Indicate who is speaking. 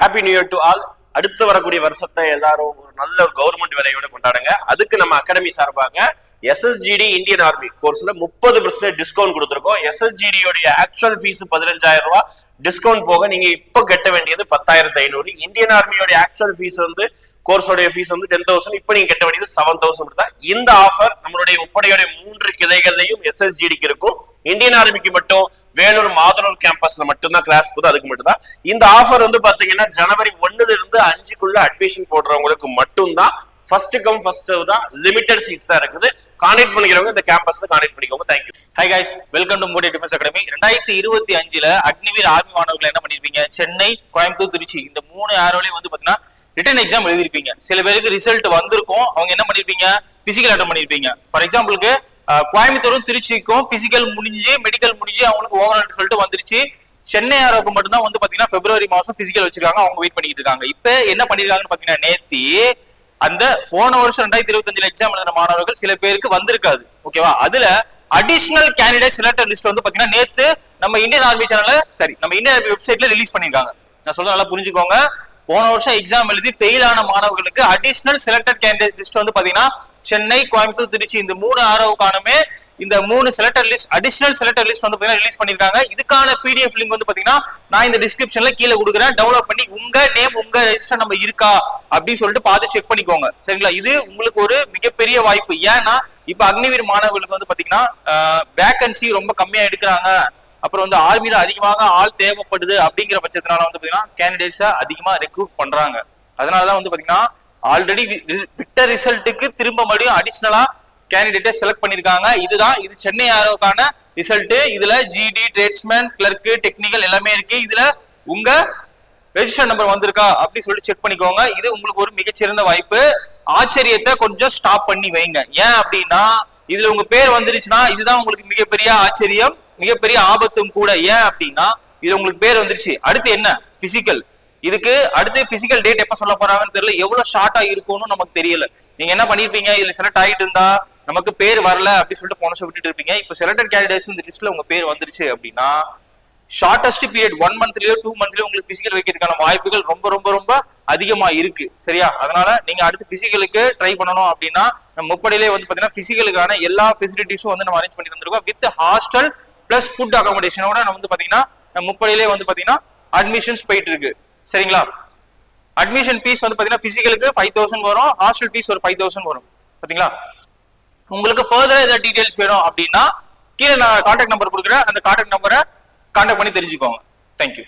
Speaker 1: Happy new year to all அடுத்து வரக்கூடிய வருஷத்தை எல்லாரும் ஒரு நல்ல ஒரு கவர்மெண்ட் வேலையோட கொண்டாடுங்க. அதுக்கு நம்ம அகாடமி சார்பாக எஸ்எஸ்ஜிடி இந்தியன் ஆர்மி கோர்ஸ்ல முப்பது பர்சன்டேஜ் டிஸ்கவுண்ட் கொடுத்துருக்கோம். எஸ்எஸ்ஜிடியோடைய ஆக்சுவல் ஃபீஸ் பதினஞ்சாயிரம் ரூபாய். டிஸ்கவுண்ட் போக நீங்க இப்போ கட்ட வேண்டியது பத்தாயிரத்தி ஐநூறு. இந்தியன் ஆர்மியோட ஆக்சுவல் ஃபீஸ் வந்து கோர்ஸோடைய ஃபீஸ் வந்து டென் தௌசண்ட் இப்போ நீங்க கட்ட வேண்டியது செவன் தௌசண்ட் தான். இந்த ஆஃபர் நம்மளுடைய உப்படையுடைய மூன்று கிளைகள்லையும் எஸ்எஸ்ஜிடிக்கு இருக்கும். இந்தியன் ஆர்மிக்கு மட்டும் வேலூர் மாதனூர் கேம்பஸ்ல மட்டும்தான் கிளாஸ் போகுது அதுக்கு மட்டும்தான் இந்த ஆஃபர் வந்து பாத்தீங்கன்னா ஜனவரி ஒன்னுல இருந்து அஞ்சுக்குள்ள அட்மிஷன் போடுறவங்களுக்கு மட்டும்தான். ஃபர்ஸ்ட் கம் ஃபர்ஸ்ட் தான். லிமிடெட் சீட்ஸ் தான் இருக்குது. கான்டெக்ட் பண்ணிக்கிறவங்க இந்த கேம்பஸ்ல கான்டெக்ட் பண்ணிக்கோங்க. Thank you
Speaker 2: hi guys welcome to Modi defence academy ரெண்டாயிரத்தி இருபத்தி அஞ்சுல அக்னிவீர் ஆர்மி மாணவர்கள் என்ன பண்ணிருப்பீங்க? சென்னை கோயம்புத்தூர் திருச்சி. இந்த மூணு ஏரோலையும் வந்து பாத்தீங்கன்னா ரிட்டன் எக்ஸாம் எழுதிருப்பீங்க சில பேருக்கு ரிசல்ட் வந்திருக்கும். அவங்க என்ன பண்ணிருப்பீங்க? பிசிக்கல் அட்டன் பண்ணிருப்பீங்க. ஃபார் எக்ஸாம்பிளுக்கு கோயம்புத்தூரும் திருச்சிக்கும் பிசிக்கல் முடிஞ்சு மெடிக்கல் முடிஞ்சு அவங்களுக்கு ஓவரால் ரிசல்ட் வந்துருச்சு. சென்னை ஆரோக்கு மட்டும்தான் வந்து பாத்தீங்கன்னா பிப்ரவரி மாசம் பிசிக்கல் வச்சிருக்காங்க. அவங்க வெயிட் பண்ணிட்டு இருக்காங்க. இப்ப என்ன பண்ணிருக்காங்கன்னு பாத்தீங்கன்னா நேத்தி அந்த போன வருஷம் ரெண்டாயிரத்தி இருபத்தஞ்சுல எக்ஸாம் எழுதின மாணவர்கள் சில பேருக்கு வந்திருக்காது. ஓகேவா அதுல அடிஷனல் கேண்டிடேட் செலக்டர் லிஸ்ட் வந்து பாத்தீங்கன்னா நேத்து நம்ம இந்தியன் ஆர்மி சேனல்ல சரி நம்ம இந்தியன் ஆர்மி வெப்சைட்ல ரிலீஸ் பண்ணிருக்காங்க நான் சொல்றது நல்லா புரிஞ்சுக்கோங்க. போன வருஷம் எக்ஸாம் எழுதி ஃபெயில் ஆன மாணவர்களுக்கு அடிஷனல் செலக்டட் கேண்டிடேட் லிஸ்ட் வந்து பாத்தீங்கன்னா சென்னை கோயம்புத்தூர் திருச்சி இந்த மூணு ஆரோவுக்கானுமே இந்த மூணு selector list additional selector list வந்து பாத்தீங்கன்னா ரிலீஸ் பண்ணிருக்காங்க. இதுக்கான பிடிஎஃப் லிங்க் வந்து பாத்தீங்கன்னா நான் இந்த டிஸ்கிரிப்ஷன்ல கீழே கொடுக்குறேன். டவுன்லோட் பண்ணி உங்க நேம் உங்க ரெஜிஸ்டர் நம்ம இருக்கா அப்படின்னு சொல்லிட்டு பார்த்து செக் பண்ணிக்கோங்க. சரிங்களா? இது உங்களுக்கு ஒரு மிகப்பெரிய வாய்ப்பு. ஏன்னா இப்ப அக்னிவீர் மாணவர்களுக்கு வந்து பாத்தீங்கன்னா வேகன்சி ரொம்ப கம்மியா எடுக்கிறாங்க. அப்புறம் வந்து ஆர்மியில அதிகமாக ஆள் தேவைப்படுது அப்படிங்கிற பட்சத்தினால வந்து பாத்தீங்கன்னா கேண்டிடேட்ஸை அதிகமா ரெக்ரூட் பண்றாங்க. அதனாலதான் வந்து பாத்தீங்கன்னா ஆல்ரெடி விட்ட ரிசல்ட்டுக்கு திரும்ப மறுபடியும் அடிஷனலா கேண்டிடேட்டை செலக்ட் பண்ணிருக்காங்க. இதுதான் இது சென்னை ஆரோக்கான ரிசல்ட் இதுல ஜிடி ட்ரேட்ஸ்மேன் கிளர்க்கு டெக்னிக்கல் எல்லாமே இருக்கு. இதுல உங்க ரெஜிஸ்டர் நம்பர் வந்திருக்கா அப்படின்னு சொல்லி செக் பண்ணிக்கோங்க. இது உங்களுக்கு ஒரு மிகச்சிறந்த வாய்ப்பு. ஆச்சரியத்தை கொஞ்சம் ஸ்டாப் பண்ணி வைங்க. ஏன் அப்படின்னா இதுல உங்க பேர் வந்துருச்சுன்னா இதுதான் உங்களுக்கு மிகப்பெரிய ஆச்சரியம். மிகப்பெரிய ஆபத்தும் கூட ஏன் அப்படின்னா இது உங்களுக்கு பேர் வந்துருச்சு. அடுத்து என்ன? பிசிக்கல் இதுக்கு அடுத்து பிசிக்கல் டேட் எப்ப சொல்ல போறாங்கன்னு தெரியல. எவ்வளவு ஷார்ட்டா இருக்கும்னு நமக்கு தெரியல. நீங்க என்ன பண்ணிருப்பீங்க? இதுல செலக்ட் ஆயிட்டு இருந்தா நமக்கு பேர் வரல அப்படின்னு சொல்லிட்டு போன விட்டுட்டு இருப்பீங்க. இப்ப செலக்டட் கேண்டிடேட்ஸ் இந்த லிஸ்ட்ல உங்க பேர் வந்துருச்சு அப்படின்னா ஷார்டஸ்ட் பீரியட் ஒன் மந்த்லயோ டூ மந்த்லயோ உங்களுக்கு பிசிக்கல் வைக்கிறதுக்கான வாய்ப்புகள் ரொம்ப ரொம்ப ரொம்ப அதிகமா இருக்கு. சரியா? அதனால நீங்க அடுத்து பிசிக்கலுக்கு ட்ரை பண்ணணும் அப்படின்னா நம்ம முப்படையிலே வந்து பாத்தீங்கன்னா பிசிக்கலுக்கான எல்லா ஃபெசிலிட்டிஸும் வந்து நம்ம அரேஞ்ச் பண்ணி தந்திருக்கோம். வித் ஹாஸ்டல் பிளஸ் ஃபுட் அகாமடேஷனோட நம்ம வந்து பாத்தீங்கன்னா நம்ம முப்படையிலே வந்து பாத்தீங்கன்னா அட்மிஷன்ஸ் போயிட்டு இருக்கு சரிங்களா? அட்மிஷன் ஃபீஸ் வந்து பாத்தீங்கன்னா பிசிக்கலுக்கு ஃபைவ் தௌசண்ட் வரும் ஹாஸ்டல் ஃபீஸ் ஒரு ஃபைவ் தௌசண்ட் வரும். பாத்தீங்களா? உங்களுக்கு ஃபர்தரா ஏதாவது டீடைல்ஸ் வேணும் அப்படின்னா கீழே நான் கான்டாக்ட் நம்பர் கொடுக்குறேன். அந்த கான்டாக்ட் நம்பரை கான்டாக்ட் பண்ணி தெரிஞ்சுக்கோங்க. தேங்க்யூ